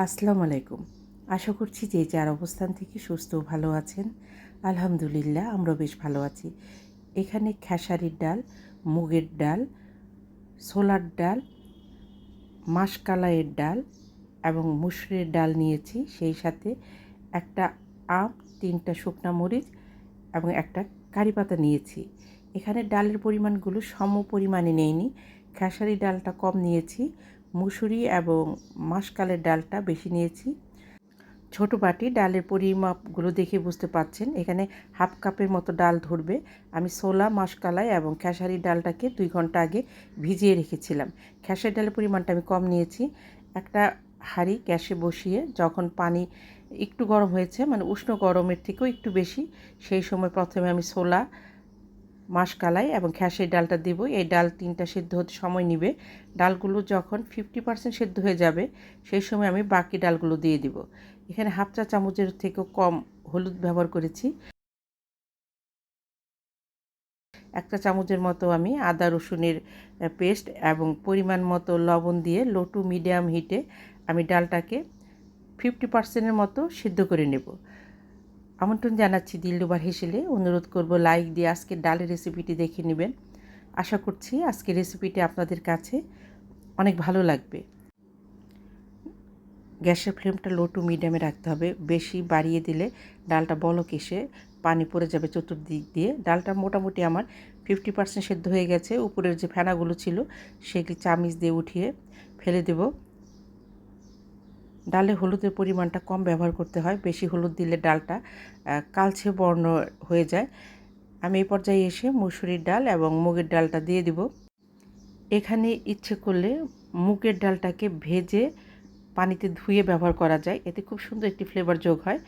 আসসালামু আলাইকুম। আশা করছি যে যার অবস্থান থেকে সুস্থ ভালো আছেন, আলহামদুলিল্লাহ আমরা বেশ ভালো আছি। এখানে খেসারির ডাল, মুগের ডাল, ছোলার ডাল মাসকালাইয়ের ডাল এবং মুসুরের ডাল নিয়েছি। সেই সাথে একটা আম, তিনটা শুকনা মরিচ এবং একটা কারি পাতা নিয়েছি। এখানে ডালের পরিমাণগুলো সম পরিমাণে নেইনি। খেসারি ডালটা কম নিয়েছি। মুসুরি এবং মাসকালের ডালটা বেশি নিয়েছি। ছোট বাটি, ডালের পরিমাপগুলো দেখে বুঝতে পাচ্ছেন। এখানে হাফ কাপের মতো ডাল ধরবে। আমি সোলা মাসকালাই এবং খেসারি ডালটাকে দুই ঘণ্টা আগে ভিজিয়ে রেখেছিলাম। খেসারি ডালের পরিমাণটা আমি কম নিয়েছি। একটা হাঁড়ি গ্যাসে বসিয়ে যখন পানি একটু গরম হয়েছে মানে উষ্ণ গরমের থেকেও একটু বেশি, সেই সময় প্রথমে আমি সোলা মাসকালাই এবং খেসের ডালটা দেব। এই ডাল তিনটা সেদ্ধ হতে সময় নিবে। ডালগুলো যখন ফিফটি পার্সেন্ট সেদ্ধ হয়ে যাবে, সেই সময় আমি বাকি ডালগুলো দিয়ে দিব। এখানে হাফ চা চামচের থেকেও কম হলুদ ব্যবহার করেছি। একটা চামচের মতো আমি আদা রসুনের পেস্ট এবং পরিমাণ মতো লবণ দিয়ে লো টু মিডিয়াম হিটে আমি ডালটাকে ফিফটি পার্সেন্টের মতো সিদ্ধ করে নেব। আমন্ত্রণ জানাচ্ছি দিলডুবার হেসেলে। অনুরোধ করব লাইক দিয়ে আজকের ডালের রেসিপিটি দেখে নেবেন। আশা করছি আজকের রেসিপিটি আপনাদের কাছে অনেক ভালো লাগবে। গ্যাসের ফ্লেমটা লো টু মিডিয়ামে রাখতে হবে। বেশি বাড়িয়ে দিলে ডালটা বলক এসে পানি পড়ে যাবে চতুর্দিক দিয়ে। ডালটা মোটামুটি আমার ফিফটি পার্সেন্ট সেদ্ধ হয়ে গেছে। উপরের যে ফেনাগুলো ছিল, সেগুলি চামিচ দিয়ে উঠিয়ে ফেলে দেব। ডালে হলুদের পরিমাণটা কম ব্যবহার করতে হয়, বেশি হলুদ দিলে ডালটা কালছে বর্ণ হয়ে যায়। আমি এই পর্যায়ে এসে মুসুরির ডাল এবং মুগের ডালটা দিয়ে দিব। এখানে ইচ্ছে করলে মুগের ডালটাকে ভেজে পানিতে ধুয়ে ব্যবহার করা যায়। এতে খুব সুন্দর একটি ফ্লেভার যোগ হয়।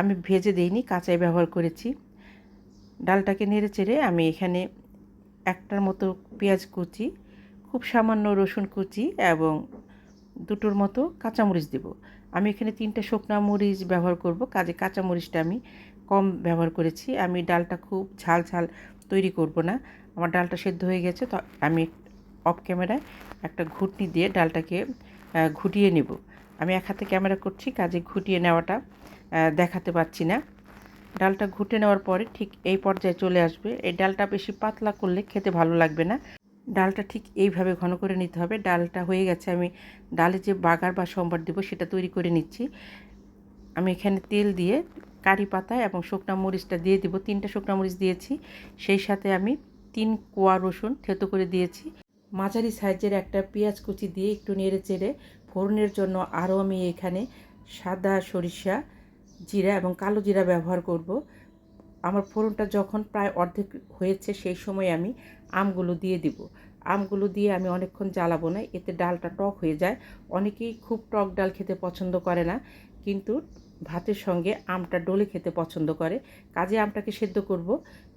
আমি ভেজে দিইনি, কাঁচাই ব্যবহার করেছি। ডালটাকে নেড়ে চেড়ে আমি এখানে একটার মতো পেঁয়াজ কুচি, খুব সামান্য রসুন কুচি এবং দুটোর মতো কাঁচামরিচ দেব। আমি এখানে তিনটা শুকনা মরিচ ব্যবহার করব। কাজে কাঁচামরিচটা আমি কম ব্যবহার করেছি। আমি ডালটা খুব ঝাল ঝাল তৈরি করব না। আমার ডালটা সেদ্ধ হয়ে গেছে তো আমি অফ ক্যামেরায় একটা ঘুটনি দিয়ে ডালটাকে ঘুটিয়ে নেব। আমি এক হাতে ক্যামেরা করছি, কাজে ঘুটিয়ে নেওয়াটা দেখাতে পাচ্ছি না। ডালটা ঘুটে নেওয়ার পরে ঠিক এই পর্যায়ে চলে আসবে। এই ডালটা বেশি পাতলা করলে খেতে ভালো লাগবে না। ডালটা ঠিক এইভাবে ঘন করে নিতে হবে। ডালটা হয়ে গেছে, আমি ডালে যে বাগার বা সম্বার দেবো সেটা তৈরি করে নিচ্ছি। আমি এখানে তেল দিয়ে কারি পাতা এবং শুকনা মরিচটা দিয়ে দিব। তিনটা শুকনা মরিচ দিয়েছি, সেই সাথে আমি তিন কোয়া রসুন থেতো করে দিয়েছি। মাঝারি সাইজের একটা পেঁয়াজ কুচি দিয়ে একটু নেড়ে চেড়ে ফোড়নের জন্য আরও আমি এখানে সাদা সরিষা, জিরা এবং কালো জিরা ব্যবহার করব। আমার ফোড়নটা যখন প্রায় অর্ধেক হয়েছে সেই সময় আমি আমগুলো দিয়ে দিব। আমগুলো দিয়ে আমি অনেকক্ষণ জ্বালাবো না, এতে ডালটা টক হয়ে যায়। অনেকেই খুব টক ডাল খেতে পছন্দ করে না, কিন্তু ভাতের সঙ্গে আমটা ডলে খেতে পছন্দ করে। কাজে আমটাকে সেদ্ধ করব,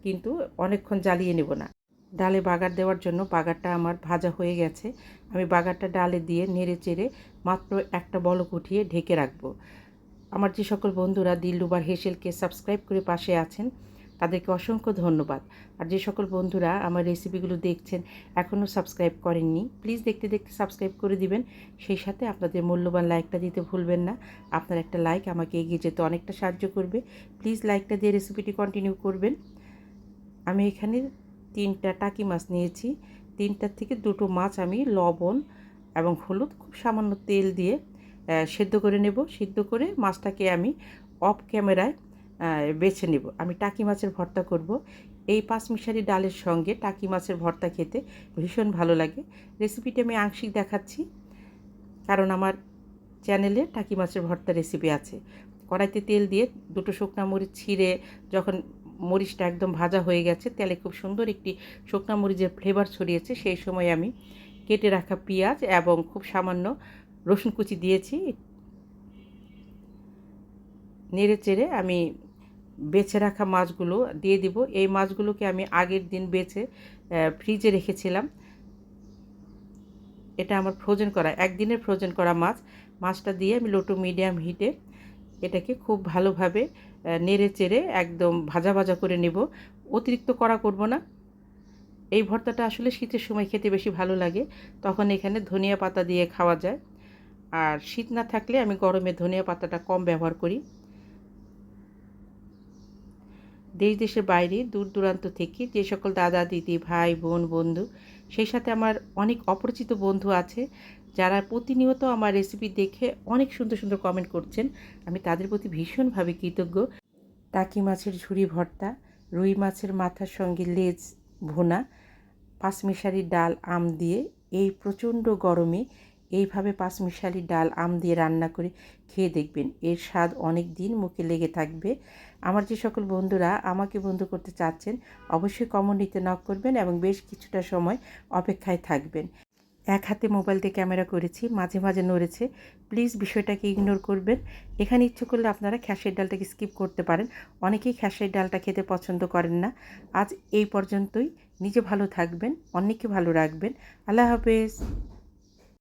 কিন্তু অনেকক্ষণ জ্বালিয়ে নেব না। ডালে বাগার দেওয়ার জন্য বাগারটা আমার ভাজা হয়ে গেছে। আমি বাগারটা ডালে দিয়ে নেড়ে চেড়ে মাত্র একটা বলক উঠিয়ে ঢেকে রাখব। আমার যে সকল বন্ধুরা দিলরুবার হেসেলকে সাবস্ক্রাইব করে পাশে আছেন, তাদেরকে অসংখ্য ধন্যবাদ। আর যে সকল বন্ধুরা আমার রেসিপিগুলো দেখছেন, এখনও সাবস্ক্রাইব করেননি প্লিজ দেখতে দেখতে সাবস্ক্রাইব করে দিবেন। সেই সাথে আপনাদের মূল্যবান লাইকটা দিতে ভুলবেন না। আপনার একটা লাইক আমাকে এগিয়ে যেতে অনেকটা সাহায্য করবে। প্লিজ লাইকটা দিয়ে রেসিপিটি কন্টিনিউ করবেন। আমি এখানে তিনটা টাকি মাছ নিয়েছি। তিনটার থেকে দুটো মাছ আমি লবণ এবং হলুদ, খুব সামান্য তেল দিয়ে সেদ্ধ করে নেব। সিদ্ধ করে মাছটাকে আমি অফ ক্যামেরায় বেছে নেব। আমি টাকি মাছের ভর্তা করব। এই পাঁচমিশারি ডালের সঙ্গে টাকি মাছের ভর্তা খেতে ভীষণ ভালো লাগে। রেসিপিটি আমি আংশিক দেখাচ্ছি, কারণ আমার চ্যানেলে টাকি মাছের ভর্তা রেসিপি আছে। কড়াইতে তেল দিয়ে দুটো শুকনা মরিচ ছিঁড়ে যখন মরিচটা একদম ভাজা হয়ে গেছে, তেলে খুব সুন্দর একটি শুকনা মরিচের ফ্লেভার ছড়িয়েছে, সেই সময় আমি কেটে রাখা পেঁয়াজ এবং খুব সামান্য রসুন কুচি দিয়েছি। নেড়ে চেড়ে আমি বেছে রাখা মাছগুলো দিয়ে দিব। এই মাছগুলোকে আমি আগের দিন বেছে ফ্রিজে রেখেছিলাম। এটা আমার ফ্রোজেন করা, একদিনের ফ্রোজেন করা মাছ। মাছটা দিয়ে আমি লোটো মিডিয়াম হিটে এটাকে খুব ভালোভাবে নেড়ে চেড়ে একদম ভাজা ভাজা করে নেব। অতিরিক্ত করা করব না। এই ভর্তাটা আসলে শীতের সময় খেতে বেশি ভালো লাগে। তখন এখানে ধনিয়া পাতা দিয়ে খাওয়া যায়। আর শীত না থাকলে আমি গরমে ধনিয়া পাতাটা কম ব্যবহার করি। দেশ দেশের বাইরে দূর দূরান্ত থেকে যে সকল দাদা, দিদি, ভাই, বোন, বন্ধু, সেই সাথে আমার অনেক অপরিচিত বন্ধু আছে, যারা প্রতিনিয়ত আমার রেসিপি দেখে অনেক সুন্দর সুন্দর কমেন্ট করছেন। আমি তাদের প্রতি ভীষণভাবে কৃতজ্ঞ। টাকি মাছের ঝুড়ি ভর্তা, রুই মাছের মাথার সঙ্গে লেজ ভুনা পাঁচমিশালি ডাল, আম দিয়ে এই প্রচণ্ড গরমে এইভাবে পাঁচমিশালি ডাল, আম দিয়ে রান্না করে খেয়ে দেখবেন। এর স্বাদ অনেক দিন মুখে লেগে থাকবে। আমার যে সকল বন্ধুরা আমাকে বন্ধু করতে চাচ্ছেন, অবশ্যই কমিউনিটিতে নক করবেন এবং বেশ কিছুটা সময় অপেক্ষায় থাকবেন। এক হাতে মোবাইল দিয়ে ক্যামেরা করেছি, মাঝে মাঝে নড়েছে। প্লিজ বিষয়টাকে ইগনোর করবেন। এখানে ইচ্ছে করলে আপনারা খ্যাসের ডালটাকে স্কিপ করতে পারেন। অনেকেই খ্যাসের ডালটা খেতে পছন্দ করেন না। আজ এই পর্যন্তই। নিজে ভালো থাকবেন, অন্যকে ভালো রাখবেন। আল্লাহ হাফেজ।